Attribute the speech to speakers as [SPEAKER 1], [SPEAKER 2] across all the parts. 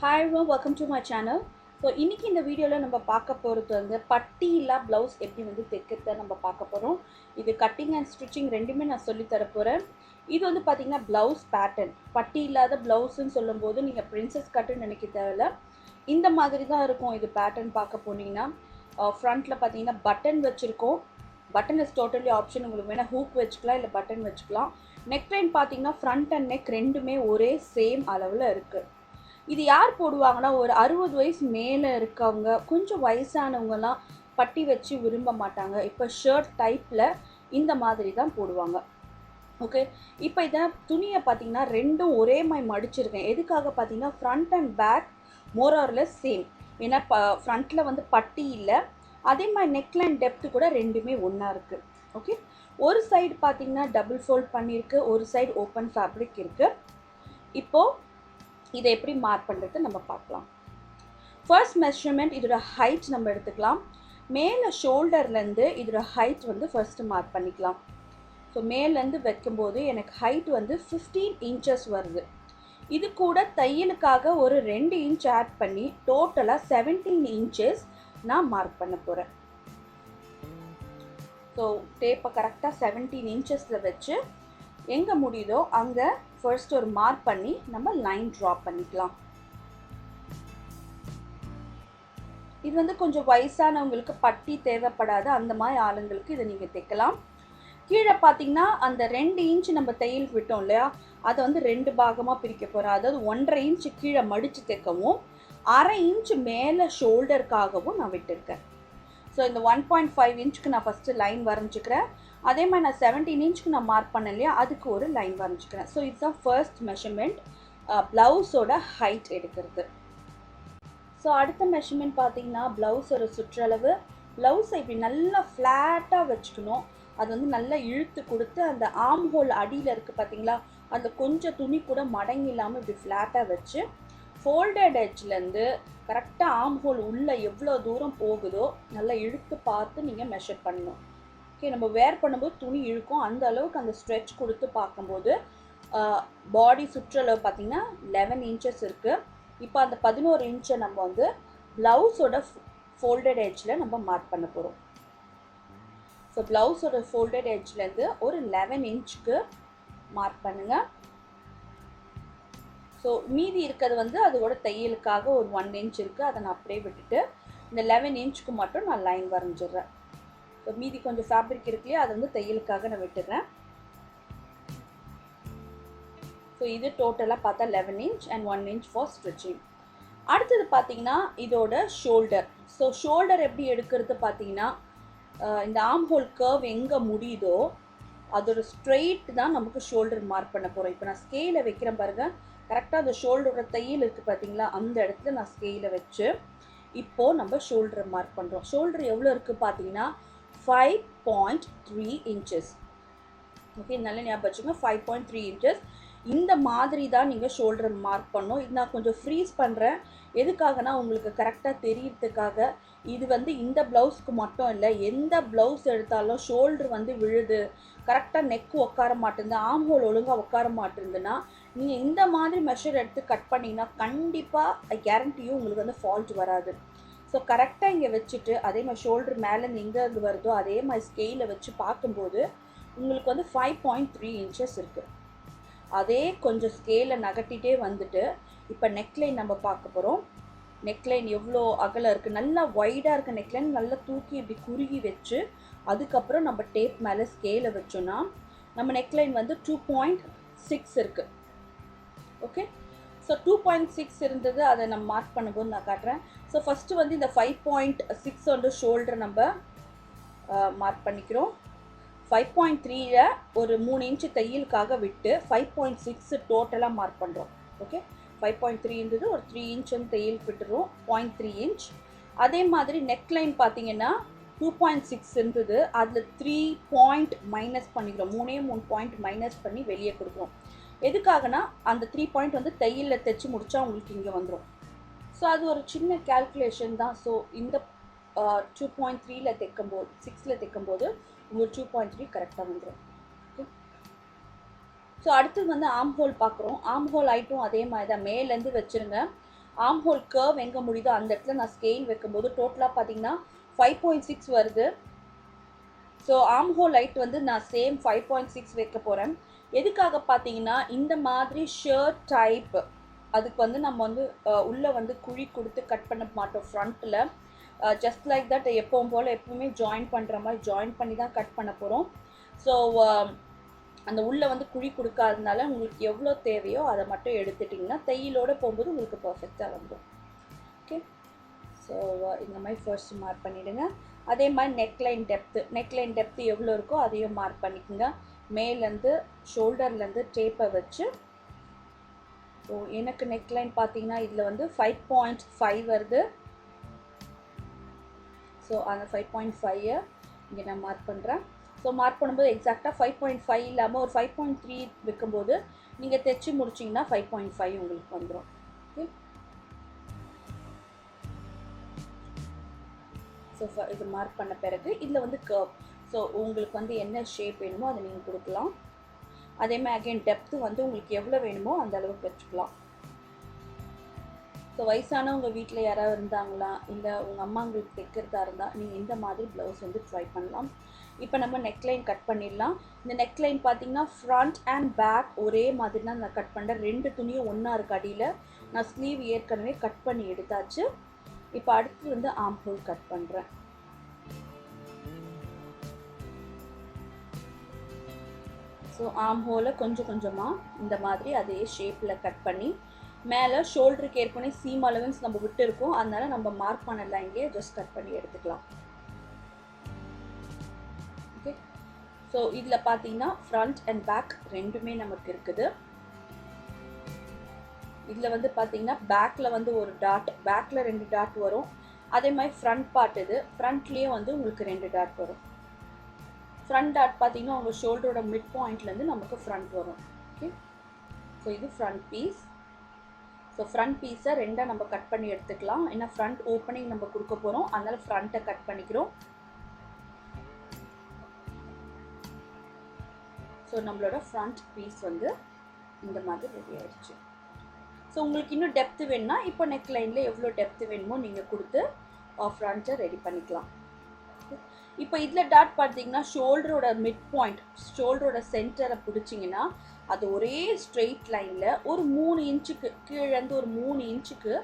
[SPEAKER 1] Hi welcome to my channel so இன்றைக்கி இந்த வீடியோவில் நம்ம பார்க்க போகிறது வந்து பட்டி இல்லா ப்ளவுஸ் எப்படி வந்து தைக்கிறத நம்ம பார்க்க போகிறோம் இது கட்டிங் அண்ட் ஸ்டிச்சிங் ரெண்டுமே நான் சொல்லித் தர போகிறேன் இது வந்து பார்த்திங்கன்னா ப்ளவுஸ் பேட்டர்ன் பட்டி இல்லாத ப்ளவுஸ்ன்னு சொல்லும்போது நீங்கள் பிரின்சஸ் கட்டுன்னு நினைக்க தேவையில்ல. இந்த மாதிரி தான் இருக்கும் இது பேட்டர்ன் பார்க்க போனீங்கன்னா. ஃப்ரண்ட்டில் பார்த்தீங்கன்னா பட்டன் வச்சுருக்கோம். பட்டன் இஸ் டோட்டலி ஆப்ஷன் உங்களுக்கு வேணால் ஹூக் வச்சுக்கலாம் இல்லை பட்டன் வச்சுக்கலாம். நெக் லைன் பார்த்தீங்கன்னா ஃப்ரண்ட் அண்ட் நெக் ரெண்டுமே ஒரே சேம் அளவில் இருக்குது இது யார் போடுவாங்கன்னா ஒரு அறுபது வயசு மேலே இருக்கவங்க கொஞ்சம் வயசானவங்கலாம் பட்டி வச்சு விரும்ப மாட்டாங்க. இப்போ ஷர்ட் டைப்பில் இந்த மாதிரி தான் போடுவாங்க. ஓகே இப்போ இதை துணியை பார்த்தீங்கன்னா ரெண்டும் ஒரே மாதிரி மடிச்சிருக்கேன். எதுக்காக பார்த்தீங்கன்னா ஃப்ரண்ட் அண்ட் பேக் மோரில் சேம் ஏன்னா ப ஃப்ரண்ட்டில் வந்து பட்டி இல்லை. அதே மாதிரி நெக்லைன் டெப்த்து கூட ரெண்டுமே ஒன்றா இருக்குது ஓகே ஒரு சைடு பார்த்தீங்கன்னா டபுள் ஃபோல்ட் பண்ணியிருக்கு. ஒரு சைடு ஓப்பன் ஃபேப்ரிக் இருக்குது இப்போது இதை எப்படி மார்க் பண்ணுறது நம்ம பார்க்கலாம். ஃபர்ஸ்ட் மெஷர்மெண்ட் இதோட ஹைட் நம்ம எடுத்துக்கலாம். மேலே ஷோல்டர்லேருந்து இதோட ஹைட் வந்து ஃபஸ்ட்டு மார்க் பண்ணிக்கலாம். ஸோ மேலேருந்து வைக்கும்போது எனக்கு ஹைட் வந்து ஃபிஃப்டீன் இன்ச்சஸ் வருது. இது கூட தையலுக்காக ஒரு ரெண்டு இன்ச் ஆட் பண்ணி டோட்டலாக செவன்டீன் இன்ச்சஸ் நான் மார்க் பண்ண போகிறேன் ஸோ டேப்பை கரெக்டாக செவன்டீன் இன்ச்சஸில் வச்சு எங்கே முடியுதோ அங்கே ஃபர்ஸ்ட் ஒரு மார்க் பண்ணி நம்ம லைன் ட்ரா பண்ணிக்கலாம். இது வந்து கொஞ்சம் வயசானவங்களுக்கு பட்டி தேவைப்படாத. அந்த மாதிரி ஆளுங்களுக்கு இதை நீங்கள் தைக்கலாம். கீழே பார்த்தீங்கன்னா அந்த ரெண்டு இன்ச் நம்ம தையல் விட்டோம் இல்லையா? அதை வந்து ரெண்டு பாகமாக பிரிக்க போகிறோம் அதாவது ஒன்றரை இன்ச்சு கீழே மடித்து தைக்கவும் அரை இன்ச் மேலே ஷோல்டருக்காகவும் நான் விட்டுருக்கேன். ஸோ இந்த ஒன் பாயிண்ட் ஃபைவ் இன்ச்சுக்கு நான் ஃபஸ்ட்டு லைன் வரைஞ்சிக்கிறேன். அதே மாதிரி நான் செவன்டீன் இன்ச்சுக்கு நான் மார்க் பண்ணேன் இல்லையா அதுக்கு ஒரு line வரைஞ்சிக்கிறேன். So it's a first measurement ப்ளவுஸோட ஹைட் எடுக்கிறது. ஸோ அடுத்த மெஷர்மெண்ட் பார்த்தீங்கன்னா ப்ளவுஸோட சுற்றளவு. ப்ளவுஸை இப்படி நல்லா ஃப்ளாட்டாக வச்சுக்கணும். அது வந்து நல்லா இழுத்து கொடுத்து அந்த ஆம் ஹோல் அடியில் இருக்குது பார்த்தீங்களா அந்த கொஞ்சம் துணி கூட மடங்கி இல்லாமல் இப்படி ஃப்ளாட்டாக வச்சு ஃபோல்டட் எட்ஜ்லேருந்து கரெக்டாக ஆம் ஹோல் உள்ளே எவ்வளோ தூரம் போகுதோ நல்லா இழுத்து பார்த்து நீங்கள் மெஷர் பண்ணணும். ஓகே நம்ம வேர் பண்ணும்போது துணி இழுக்கும். அந்த அளவுக்கு அந்த ஸ்ட்ரெச் கொடுத்து பார்க்கும்போது பாடி சுற்றளவு பார்த்திங்கன்னா லெவன் இன்ச்சஸ் இருக்குது இப்போ அந்த பதினோரு இன்ச்சை நம்ம வந்து ப்ளவுஸோட ஃபோல்டட் எட்ஜில் நம்ம மார்க் பண்ண போகிறோம் ஸோ ப்ளவுஸோட ஃபோல்டட் எட்ஜ்லேருந்து ஒரு லெவன் இன்ச்சுக்கு மார்க் பண்ணுங்கள் ஸோ மீதி இருக்கிறது வந்து அதோட தையலுக்காக ஒரு ஒன் இன்ச் இருக்குது அதை நான் அப்படியே விட்டுட்டு இந்த லெவன் இன்ச்சுக்கு மட்டும் நான் லைன் வரைஞ்சிடுறேன். மீதி கொஞ்சம் ஃபேப்ரிக் இருக்கு இல்லையா அதை வந்து தையலுக்காக நான் விட்டுறேன். ஸோ இது டோட்டலாக பார்த்தா eleven inch and one inch for stretching அடுத்தது பார்த்தீங்கன்னா இதோட ஷோல்டர் ஸோ ஷோல்டர் எப்படி எடுக்கிறது பார்த்தீங்கன்னா இந்த ஆம் ஹோல் கர்வ் எங்கே முடியுதோ அதோட ஸ்ட்ரெயிட் தான் நமக்கு ஷோல்டர் மார்க் பண்ண போகிறோம் இப்போ நான் ஸ்கேலை வைக்கிறேன் பாருங்கள் கரெக்டாக அந்த ஷோல்டரோட தையல் இருக்குது பார்த்தீங்களா அந்த இடத்துல நான் ஸ்கேலை வச்சு இப்போது நம்ம ஷோல்டரை மார்க் பண்ணுறோம் ஷோல்டர் எவ்வளோ இருக்குது பார்த்தீங்கன்னா five point three inches okay நல்ல ஞாபகம் வச்சுங்க ஃபைவ் பாயிண்ட் த்ரீ இன்ச்சஸ் இந்த மாதிரி தான் நீங்கள் ஷோல்டர் மார்க் பண்ணணும். இது நான் கொஞ்சம் ஃப்ரீஸ் பண்ணுறேன் எதுக்காகனா உங்களுக்கு கரெக்டாக தெரியறதுக்காக. இது வந்து இந்த ப்ளவுஸ்க்கு மட்டும் இல்லை எந்த ப்ளவுஸ் எடுத்தாலும் ஷோல்டர் வந்து விழுது. கரெக்டாக நெக்கு உட்கார மாட்டேங்குது ஆம் ஹோல் ஒழுங்காக உட்கார மாட்டேங்குதுன்னா நீங்கள் இந்த மாதிரி மெஷர் எடுத்து கட் பண்ணிங்கன்னா கண்டிப்பாக ஐ கேரண்டியும் உங்களுக்கு வந்து ஃபால்ட் வராது. ஸோ கரெக்டாக இங்கே வச்சுட்டு அதே மாதிரி ஷோல்டர் மேலே எங்கேருந்து வருதோ அதே மாதிரி ஸ்கெயிலில் வச்சு பார்க்கும்போது உங்களுக்கு வந்து ஃபைவ் பாயிண்ட் த்ரீ இன்ச்சஸ் இருக்குது அதே கொஞ்சம் ஸ்கேலை நகட்டிகிட்டே வந்துட்டு இப்போ நெக்லைன் நம்ம பார்க்க போகிறோம் நெக்லைன் எவ்வளோ அகலம் இருக்குது நல்லா ஒய்டாக இருக்க நெக்லைன் நல்லா தூக்கி இப்படி குறுகி வச்சு அதுக்கப்புறம் நம்ம டேப் மேலே ஸ்கேலை வச்சோன்னா நம்ம நெக்லைன் வந்து டூ பாயிண்ட் சிக்ஸ் இருக்குது okay so two point six இருந்தது அதை நம்ம மார்க் பண்ணும்போது நான் காட்டுறேன். ஸோ ஃபஸ்ட்டு வந்து இந்த ஃபைவ் பாயிண்ட் சிக்ஸ் வந்து ஷோல்டர் நம்ம மார்க் பண்ணிக்கிறோம். ஃபைவ் பாயிண்ட் த்ரீயில் ஒரு மூணு இன்ச்சு தையலுக்காக விட்டு ஃபைவ் பாயிண்ட் சிக்ஸ் டோட்டலாக மார்க் பண்ணுறோம் ஓகே ஃபைவ் பாயிண்ட் த்ரீ இருந்தது ஒரு த்ரீ இன்ச் வந்து தையல் விட்டுருவோம் பாயிண்ட் த்ரீ இன்ச் அதே மாதிரி நெக் லைன் பார்த்தீங்கன்னா டூ பாயிண்ட் சிக்ஸ் இருந்தது. அதில் த்ரீ பாயிண்ட் மைனஸ் பண்ணிக்கிறோம். மூணே மூணு பாயிண்ட் மைனஸ் பண்ணி வெளியே கொடுக்குறோம். எதுக்காகனா அந்த த்ரீ பாயிண்ட் வந்து தையலில் தைச்சி முடித்தா உங்களுக்கு இங்கே வந்துடும் ஸோ அது ஒரு சின்ன கேல்குலேஷன் தான். ஸோ இந்த டூ பாயிண்ட் த்ரீல தைக்கும்போது சிக்ஸில் தைக்கும்போது உங்களுக்கு டூ பாயிண்ட் த்ரீ கரெக்டாக வந்துடும் ஓகே ஸோ அடுத்தது வந்து ஆம் ஹோல் பார்க்குறோம். ஆம் ஹோல் ஐட்டும் அதே மாதிரி தான் மேலேருந்து வச்சுருங்க. ஆம் ஹோல் கர்வ் எங்கே முடியுதோ அந்த இடத்துல நான் ஸ்கெயில் வைக்கும்போது டோட்டலாக பார்த்தீங்கன்னா ஃபைவ் பாயிண்ட் சிக்ஸ் வருது. ஸோ ஆம் ஹோல் லைட் வந்து நான் சேம் ஃபைவ் பாயிண்ட் சிக்ஸ் வைக்க போகிறேன் எதுக்காக பார்த்தீங்கன்னா இந்த மாதிரி ஷர்ட் டைப் அதுக்கு வந்து நம்ம வந்து உள்ளே வந்து குழி கொடுத்து கட் பண்ண மாட்டோம் ஃப்ரண்ட்டில் ஜஸ்ட் லைக் தட் எப்பவும் போல் எப்பவுமே ஜாயின் பண்ணுற மாதிரி ஜாயின் பண்ணி தான் கட் பண்ண போகிறோம் ஸோ அந்த உள்ளே வந்து குழி கொடுக்காதனால உங்களுக்கு எவ்வளோ தேவையோ அதை மட்டும் எடுத்துட்டிங்கன்னா தையலோடு போகும்போது உங்களுக்கு பர்ஃபெக்டாக வந்துடும் ஓகே ஸோ இந்த மாதிரி ஃபர்ஸ்ட் மார்க் பண்ணிவிடுங்க அதே மாதிரி நெக்லைன் டெப்த்து நெக்லைன் டெப்த்து எவ்வளோ இருக்கோ அதையும் மார்க் பண்ணிக்கோங்க. மேலேருந்து ஷோல்டர்லேருந்து டேப்பை வச்சு ஸோ எனக்கு நெக்லைன் பார்த்தீங்கன்னா இதில் வந்து ஃபைவ் பாயிண்ட் ஃபைவ் வருது. ஸோ அந்த ஃபைவ் பாயிண்ட் ஃபைவை இங்கே நான் மார்க் பண்ணுறேன் ஸோ மார்க் பண்ணும்போது எக்ஸாக்டாக ஃபைவ் பாயிண்ட் ஃபைவ் இல்லாமல் ஒரு ஃபைவ் பாயிண்ட் த்ரீ வைக்கும்போது நீங்கள் தைச்சி முடிச்சிங்கன்னா ஃபைவ் பாயிண்ட் ஃபைவ் உங்களுக்கு வந்துடும் ஓகே ஸோ இது மார்க் பண்ண பிறகு இதில் வந்து கர்வ் ஸோ உங்களுக்கு வந்து என்ன ஷேப் வேணுமோ அதை நீங்கள் கொடுக்கலாம். அதே மாதிரி அகைன் டெப்த்து வந்து உங்களுக்கு எவ்வளோ வேணுமோ அந்த அளவுக்கு வச்சுக்கலாம் ஸோ வயசானவங்க வீட்டில் யாராவது இருந்தாங்களா? இல்லை உங்கள் அம்மாங்களுக்கு தைக்கிறதா இருந்தால் நீங்கள் இந்த மாதிரி ப்ளவுஸ் வந்து ட்ரை பண்ணலாம். இப்போ நம்ம நெக்லைன் கட் பண்ணிடலாம். இந்த நெக்லைன் பார்த்தீங்கன்னா ஃப்ரண்ட் அண்ட் பேக் ஒரே மாதிரி தான் நான் கட் பண்ணுறேன் ரெண்டு துணியும் ஒன்றா இருக்கு அடியில் நான் ஸ்லீவ் ஏற்கனவே கட் பண்ணி எடுத்தாச்சு. இப்போ அடுத்து வந்து ஆம் கட் பண்ணுறேன் ஸோ ஆம் ஹோலை கொஞ்சம் கொஞ்சமாக இந்த மாதிரி அதே ஷேப்பில் கட் பண்ணி மேலே ஷோல்டருக்கு ஏற்கனவே சீம் அலவன்ஸ் நம்ம விட்டு இருக்கோம் அதனால நம்ம மார்க் பண்ணலாம் இங்கே ஜஸ்ட் கட் பண்ணி எடுத்துக்கலாம். ஓகே ஸோ இதில் பார்த்தீங்கன்னா ஃப்ரண்ட் அண்ட் பேக் ரெண்டுமே நமக்கு இருக்குது. இதில் வந்து பார்த்தீங்கன்னா பேக்கில் வந்து ஒரு டாட் பேக்கில் ரெண்டு டாட் வரும். அதே மாதிரி ஃப்ரண்ட் பார்ட் இது. ஃப்ரண்ட்லேயே வந்து உங்களுக்கு ரெண்டு டாட் வரும். ஃப்ரண்ட் டாட் பார்த்தீங்கன்னா உங்கள் ஷோல்டரோட மிட் பாயிண்ட்லேருந்து நமக்கு ஃப்ரண்ட் வரும். ஓகே ஸோ இது ஃப்ரண்ட் பீஸ் ஸோ ஃப்ரண்ட் பீஸை ரெண்டாக நம்ம கட் பண்ணி எடுத்துக்கலாம். ஏன்னா ஃப்ரண்ட் ஓப்பனிங் நம்ம கொடுக்க போகிறோம் அதனால் ஃப்ரண்ட்டை கட் பண்ணிக்கிறோம். ஸோ நம்மளோட ஃப்ரண்ட் பீஸ் வந்து இந்த மாதிரி ரெடி ஆயிடுச்சு. ஸோ உங்களுக்கு இன்னும் டெப்த்து வேணும்னா இப்போ நெக் லைனில் எவ்வளோ டெப்த்து வேணுமோ நீங்கள் கொடுத்து ஃப்ரண்ட்டை ரெடி பண்ணிக்கலாம். இப்போ இதில் டாட் பார்த்தீங்கன்னா ஷோல்டரோட மிட் பாயிண்ட் ஷோல்டரோட சென்டரை பிடிச்சிங்கன்னா அது ஒரே ஸ்ட்ரெயிட் லைனில் ஒரு மூணு இன்ச்சுக்கு கீழேருந்து ஒரு மூணு இன்ச்சுக்கு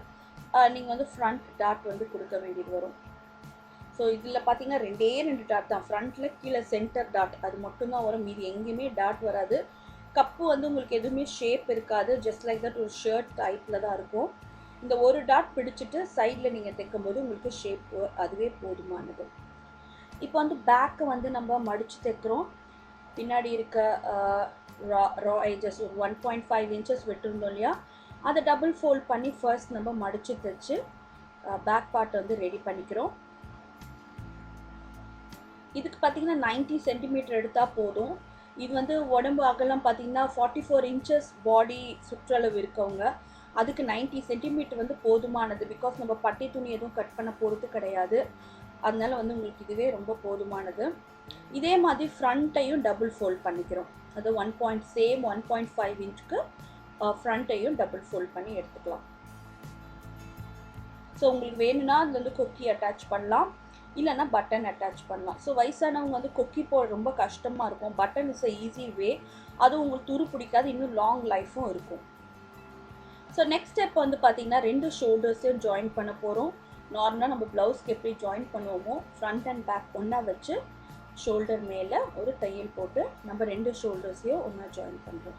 [SPEAKER 1] நீங்கள் வந்து ஃப்ரண்ட் டாட் வந்து கொடுக்க வேண்டியது வரும். ஸோ இதில் பார்த்தீங்கன்னா ரெண்டே ரெண்டு டாட் தான். ஃப்ரண்ட்டில் கீழே சென்டர் டாட் அது மட்டும்தான் வரும். மீதி எங்கேயுமே டாட் வராது. கப்பு வந்து உங்களுக்கு எதுவுமே ஷேப் இருக்காது. ஜஸ்ட் லைக் தட் ஒரு ஷர்ட் டைப்பில் தான் இருக்கும். இந்த ஒரு டாட் பிடிச்சிட்டு சைடில் நீங்கள் தைக்கும்போது உங்களுக்கு ஷேப் அதுவே போதுமானது. இப்போ வந்து பேக்கை வந்து நம்ம மடித்து தைக்கிறோம். பின்னாடி இருக்க ரா ரா ஏஜஸ் ஒரு ஒன் பாயிண்ட் ஃபைவ் இன்ச்சஸ் விட்டுருந்தோம் இல்லையா? அதை டபுள் ஃபோல்ட் பண்ணி ஃபர்ஸ்ட் நம்ம மடித்து தைச்சு பேக் பார்ட் வந்து ரெடி பண்ணிக்கிறோம். இதுக்கு பார்த்தீங்கன்னா நைன்டி சென்டிமீட்டர் எடுத்தால் போதும். இது வந்து உடம்பு அகலம் பார்த்தீங்கன்னா ஃபார்ட்டி ஃபோர் இன்ச்சஸ் பாடி சுற்றளவு இருக்கவங்க அதுக்கு நைன்ட்டி சென்டிமீட்டர் வந்து போதுமானது. பிகாஸ் நம்ம பட்டி துணி எதுவும் கட் பண்ண போகிறது கிடையாது. அதனால் வந்து உங்களுக்கு இதுவே ரொம்ப போதுமானது. இதே மாதிரி ஃப்ரண்ட்டையும் டபுள் ஃபோல்ட் பண்ணிக்கிறோம். அது one point same one point five இன்ச்சுக்கு ஃப்ரண்ட்டையும் டபுள் ஃபோல்ட் பண்ணி எடுத்துக்கலாம். ஸோ உங்களுக்கு வேணும்னா அதில் வந்து கொக்கி அட்டாச் பண்ணலாம். இல்லைன்னா பட்டன் அட்டாச் பண்ணலாம். ஸோ வயசானவங்க வந்து கொக்கி போட ரொம்ப கஷ்டமாக இருக்கும். Button is a easy way அது உங்களுக்கு துரு பிடிக்காது. இன்னும் லாங் லைஃப்பும் இருக்கும். ஸோ நெக்ஸ்ட் ஸ்டெப் வந்து பார்த்திங்கன்னா ரெண்டு ஷோல்டர்ஸையும் ஜாயின் பண்ண போகிறோம் நார்மலாக நம்ம ப்ளவுஸ்க்கு எப்படி ஜாயின் பண்ணுவோமோ ஃப்ரண்ட் அண்ட் பேக் ஒன்றா வச்சு ஷோல்டர் மேலே ஒரு தையல் போட்டு நம்ம ரெண்டு ஷோல்டர்ஸையும் ஒன்றா ஜாயின் பண்ணுறோம்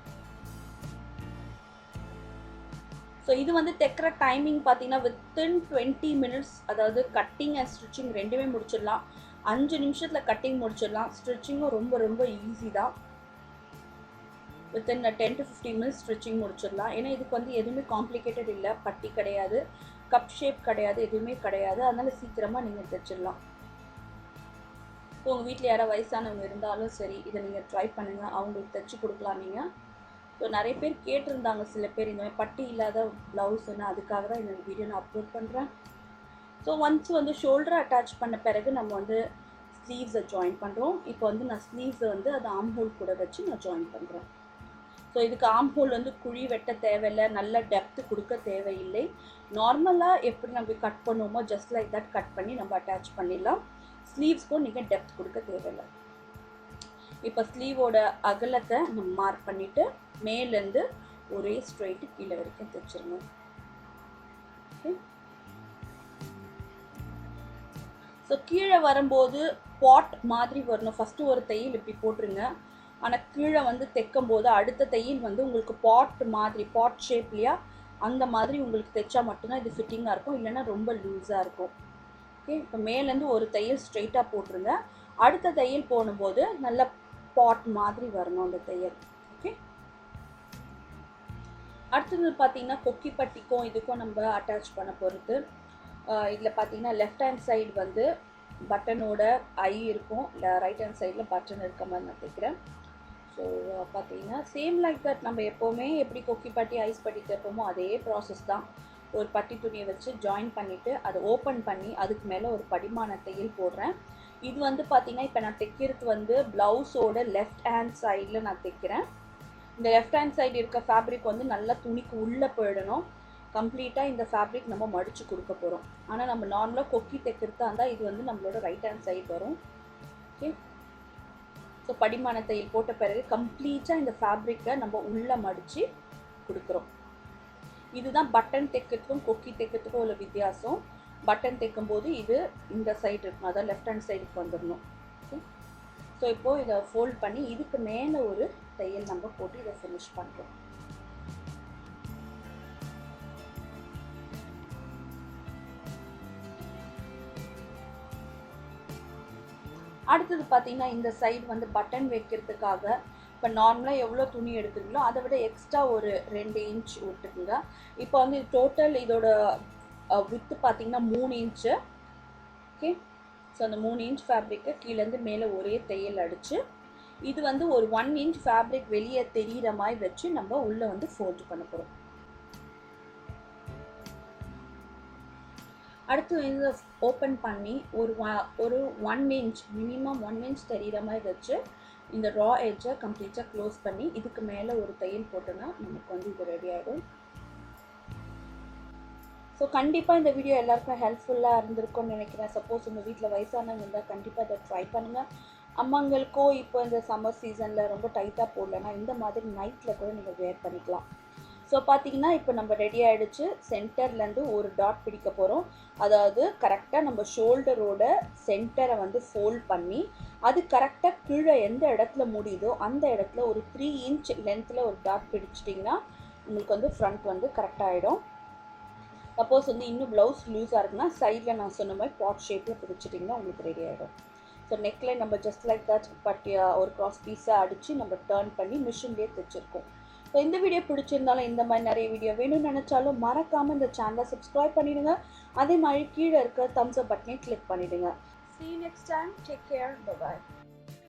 [SPEAKER 1] ஸோ இது வந்து தைக்கிற டைமிங் பார்த்தீங்கன்னா வித்தின் டுவெண்ட்டி மினிட்ஸ் அதாவது கட்டிங் அண்ட் ஸ்டிச்சிங் ரெண்டுமே முடிச்சிடலாம். அஞ்சு நிமிஷத்தில் கட்டிங் முடிச்சிடலாம். ஸ்டிச்சிங்கும் ரொம்ப ரொம்ப ஈஸி தான். Within ten to fifteen minutes stitching முடிச்சிடலாம். ஏன்னா இதுக்கு வந்து எதுவுமே காம்ப்ளிகேட்டட் இல்லை. பட்டி கிடையாது. கப் ஷேப் கிடையாது எதுவுமே கிடையாது. அதனால் சீக்கிரமாக நீங்கள் தைச்சிடலாம். ஸோ உங்கள் வீட்டில் யாராவது வயசானவங்க இருந்தாலும் சரி இதை நீங்கள் ட்ரை பண்ணுங்கள் அவங்களுக்கு தைச்சி கொடுக்கலாம் நீங்கள் ஸோ நிறைய பேர் கேட்டிருந்தாங்க சில பேர் இந்த மாதிரி பட்டி இல்லாத ப்ளவுஸ்ன்னு அதுக்காக தான் இந்த வீடியோ நான் அப்லோட் பண்ணுறேன் ஸோ ஒன்ஸ் வந்து ஷோல்டரை அட்டாச் பண்ண பிறகு நம்ம வந்து ஸ்லீவ்ஸை ஜாயின் பண்ணுறோம் இப்போ வந்து நான் ஸ்லீவ்ஸை வந்து அது ஆம்ஹோல் கூட வச்சு நான் ஜாயின் பண்ணுறேன் ஸோ இதுக்கு ஆம் ஹோல் வந்து குழி வெட்ட தேவையில்லை நல்ல டெப்த்து கொடுக்க தேவையில்லை. நார்மலாக எப்படி நம்ம கட் பண்ணுவோமோ ஜஸ்ட் லைக் தட் கட் பண்ணி நம்ம அட்டாச் பண்ணிடலாம். ஸ்லீவ்ஸ்க்கும் நீங்கள் டெப்த் கொடுக்க தேவையில்லை. இப்போ ஸ்லீவோட அகலத்தை நம்ம மார்க் பண்ணிவிட்டு மேலேருந்து ஒரே ஸ்ட்ரைட்டு கீழே வரைக்கும் தைச்சிருங்க. ஓகே ஸோ கீழே வரும்போது பாட் மாதிரி வரணும். ஃபஸ்ட்டு ஒரு தையல் இப்படி போட்டுருங்க. ஆனால் கீழே வந்து தைக்கும் போது அடுத்த தையல் வந்து உங்களுக்கு பாட் மாதிரி பாட் ஷேப்லையா அந்த மாதிரி உங்களுக்கு தைச்சா மட்டும்தான் இது ஃபிட்டிங்காக இருக்கும். இல்லைன்னா ரொம்ப லூஸாக இருக்கும். ஓகே இப்போ மேலேருந்து ஒரு தையல் ஸ்ட்ரெயிட்டாக போட்டுருங்க. அடுத்த தையல் போடும்போது நல்ல பாட் மாதிரி வரணும் அந்த தையல். ஓகே அடுத்தது பார்த்தீங்கன்னா கொக்கி பட்டிக்கும் இதுக்கும் நம்ம அட்டாச் பண்ண போகிறது இதில் பார்த்தீங்கன்னா லெஃப்ட் ஹேண்ட் சைடு வந்து பட்டனோட ஐ இருக்கும். இல்லை ரைட் ஹேண்ட் சைடில் பட்டன் இருக்க மாதிரி நான் தைக்கிறேன் ஸோ பார்த்தீங்கன்னா சேம் லைக் தட் நம்ம எப்போவுமே எப்படி கொக்கி பட்டி ஐஸ் பட்டி தைப்போமோ அதே ப்ராசஸ் தான். ஒரு பட்டி துணியை வச்சு ஜாயின் பண்ணிவிட்டு அதை ஓப்பன் பண்ணி அதுக்கு மேலே ஒரு படிமான தையல் போடுறேன். இது வந்து பார்த்தீங்கன்னா இப்போ நான் தைக்கிறது வந்து ப்ளவுஸோட லெஃப்ட் ஹேண்ட் சைடில் நான் தைக்கிறேன். இந்த லெஃப்ட் ஹேண்ட் சைடு இருக்க ஃபேப்ரிக் வந்து நல்லா துணிக்கு உள்ளே போயிடணும். கம்ப்ளீட்டாக இந்த ஃபேப்ரிக் நம்ம மடித்து கொடுக்க போகிறோம் ஆனால் நம்ம நார்மலாக கொக்கி தைக்கிறதா இருந்தால் இது வந்து நம்மளோட ரைட் ஹேண்ட் சைடு வரும். ஓகே ஸோ படிமான தையல் போட்ட பிறகு கம்ப்ளீட்டாக இந்த ஃபேப்ரிக்கை நம்ம உள்ளே மடித்து கொடுக்குறோம். இதுதான் பட்டன் தைக்கிறதுக்கும் கொக்கி தைக்கிறதுக்கும் உள்ள வித்தியாசம். பட்டன் தைக்கும் போது இது இந்த சைடு இருக்கணும் அதான் லெஃப்ட் ஹேண்ட் சைடுக்கு வந்துடணும். ஓகே ஸோ இப்போது இதை ஃபோல்ட் பண்ணி இதுக்கு மேலே ஒரு தையல் நம்ம போட்டு இதை ஃபினிஷ் பண்ணுறோம் அடுத்தது பார்த்தீங்கன்னா இந்த சைடு வந்து பட்டன் வைக்கிறதுக்காக இப்போ நார்மலாக எவ்வளோ துணி எடுக்கிறீங்களோ அதை விட எக்ஸ்ட்ரா ஒரு ரெண்டு இன்ச் விட்டுக்குங்க. இப்போ வந்து டோட்டல் இதோட வித்து பார்த்தீங்கன்னா மூணு இன்ச்சு ஓகே ஸோ அந்த மூணு இன்ச் ஃபேப்ரிக்கை கீழேருந்து மேலே ஒரே தையல் அடித்து இது வந்து ஒரு ஒன் இன்ச் ஃபேப்ரிக் வெளியே தெரிகிற மாதிரி வச்சு நம்ம உள்ளே வந்து ஃபோல்டு பண்ண போகிறோம் அடுத்து இதை ஓப்பன் பண்ணி ஒரு ஒரு one inch minimum one inch தெரிகிற மாதிரி வச்சு இந்த ரா எட்ஜை கம்ப்ளீட்டாக க்ளோஸ் பண்ணி இதுக்கு மேலே ஒரு தையல் போட்டோன்னா நமக்கு வந்து இது ரெடி ஆகிடும் ஸோ கண்டிப்பாக இந்த வீடியோ எல்லாருக்கும் ஹெல்ப்ஃபுல்லாக இருந்திருக்கும்னு நினைக்கிறேன். சப்போஸ் உங்கள் வீட்டில் வயசானவங்க இருந்தால் கண்டிப்பாக இதை ட்ரை பண்ணுங்கள் அம்மாங்களுக்கோ இப்போ இந்த சம்மர் சீசனில் ரொம்ப டைட்டாக போடலன்னா இந்த மாதிரி நைட்டில் கூட நீங்கள் வேர் பண்ணிக்கலாம். ஸோ பார்த்தீங்கன்னா இப்போ நம்ம ரெடி ஆகிடுச்சு சென்டர்லேருந்து ஒரு டாட் பிடிக்க போகிறோம் அதாவது கரெக்டாக நம்ம ஷோல்டரோட சென்டரை வந்து ஃபோல்ட் பண்ணி அது கரெக்டாக கீழே எந்த இடத்துல முடியுதோ அந்த இடத்துல ஒரு த்ரீ இன்ச் லென்த்தில் ஒரு டாட் பிடிச்சிட்டிங்கன்னா உங்களுக்கு வந்து ஃப்ரண்ட் வந்து கரெக்டாக ஆகிடும் சப்போஸ் வந்து இன்னும் ப்ளவுஸ் லூஸாக இருக்குன்னா சைடில் நான் சொன்ன மாதிரி பாட் ஷேப்பில் பிடிச்சிட்டிங்கன்னா உங்களுக்கு ரெடி ஆகிடும் ஸோ நெக்கில் நம்ம ஜஸ்ட் லைக் தட் பட்டியா ஒரு க்ராஸ் பீஸாக அடித்து நம்ம டேர்ன் பண்ணி மிஷின்லேயே தைச்சிருக்கோம். ஸோ இந்த வீடியோ பிடிச்சிருந்தாலும் இந்த மாதிரி நிறைய வீடியோ வேணும்னு நினச்சாலும் மறக்காமல் இந்த சேனலை சப்ஸ்கிரைப் பண்ணிவிடுங்க அதே மாதிரி கீழே இருக்க தம்ஸ் அப் பட்டனை கிளிக் பண்ணிவிடுங்க See you next time. Take care. Bye bye.